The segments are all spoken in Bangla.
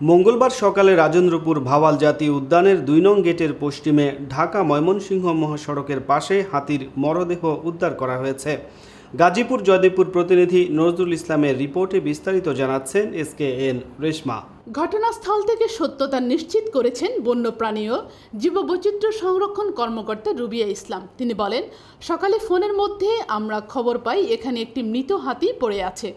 মঙ্গলবার সকালে রাজেন্দ্রপুর ভাওয়াল জাতীয় উদ্যানের দুই নং গেটের পশ্চিমে ঢাকা ময়মনসিংহ মহাসড়কের পাশে হাতির মরদেহ উদ্ধার করা হয়েছে। গাজীপুর জয়দেবপুর প্রতিনিধি নজরুল ইসলামের রিপোর্টে বিস্তারিত জানাচ্ছেন এস কে এন রেশমা। ঘটনাস্থল থেকে সত্যতা নিশ্চিত করেছেন বন্যপ্রাণী ও জীববৈচিত্র্য সংরক্ষণ কর্মকর্তা রুবিয়া ইসলাম। তিনি বলেন, সকালে ফোনের মধ্যে আমরা খবর পাই, এখানে একটি মৃত হাতি পড়ে আছে।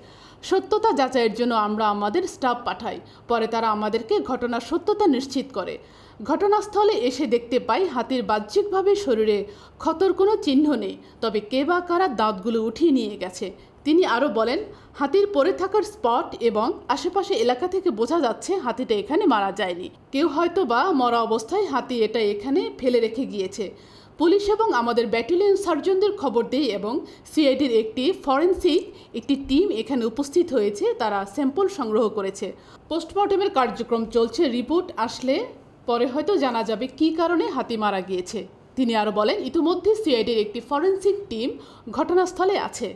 সত্যতা যাচাইয়ের জন্য আমরা আমাদের স্টাফ পাঠাই। পরে তারা আমাদেরকে ঘটনার সত্যতা নিশ্চিত করে। ঘটনাস্থলে এসে দেখতে পাই হাতির বাহ্যিকভাবে শরীরে ক্ষতর কোনো চিহ্ন নেই। তবে কে বা কারা দাঁতগুলো উঠিয়ে নিয়ে গেছে তিনি আরও বলেন, হাতির পড়ে থাকার স্পট এবং আশেপাশে এলাকা থেকে বোঝা যাচ্ছে হাতিটা এখানে মারা যায়নি। কেউ হয়তো বা মরা অবস্থায় হাতি এটা এখানে ফেলে রেখে গিয়েছে। পুলিশ এবং আমাদের ব্যাটালিয়ন সার্জনদের খবর দেই এবং সিআইডির একটি ফরেন্সিক একটি টিম এখানে উপস্থিত হয়েছে, তারা স্যাম্পল সংগ্রহ করেছে। পোস্টমর্টমের কার্যক্রম চলছে, রিপোর্ট আসলে পরে হয়তো জানা যাবে কী কারণে হাতি মারা গিয়েছে। তিনি আরও বলেন, ইতিমধ্যে সিআইডির একটি ফরেন্সিক টিম ঘটনাস্থলে আছে।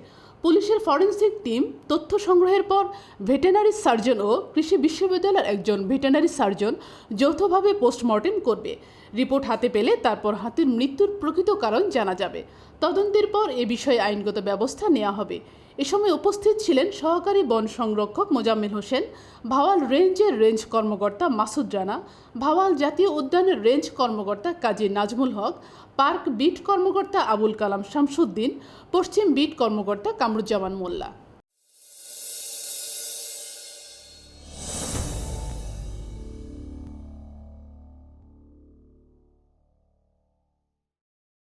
পুলিশের ফরেন্সিক টিম তথ্য সংগ্রহের পর ভেটেনারি সার্জন ও কৃষি বিশ্ববিদ্যালয়ের একজন ভেটেনারি সার্জন যৌথভাবে পোস্টমর্টেম করবে। রিপোর্ট হাতে পেলে তারপর হাতির মৃত্যুর প্রকৃত কারণ জানা যাবে। তদন্তের পর এ বিষয়ে আইনগত ব্যবস্থা নেওয়া হবে। এ সময় উপস্থিত ছিলেন সহকারী বন সংরক্ষক মোজাম্মেল হোসেন, ভাওয়াল রেঞ্জের রেঞ্জ কর্মকর্তা মাসুদ রানা, ভাওয়াল জাতীয় উদ্যানের রেঞ্জ কর্মকর্তা কাজী নাজমুল হক, পার্ক বিট কর্মকর্তা আবুল কালাম শামসুদ্দিন, পশ্চিম বিট কর্মকর্তা কামরুজ্জামান মোল্লা।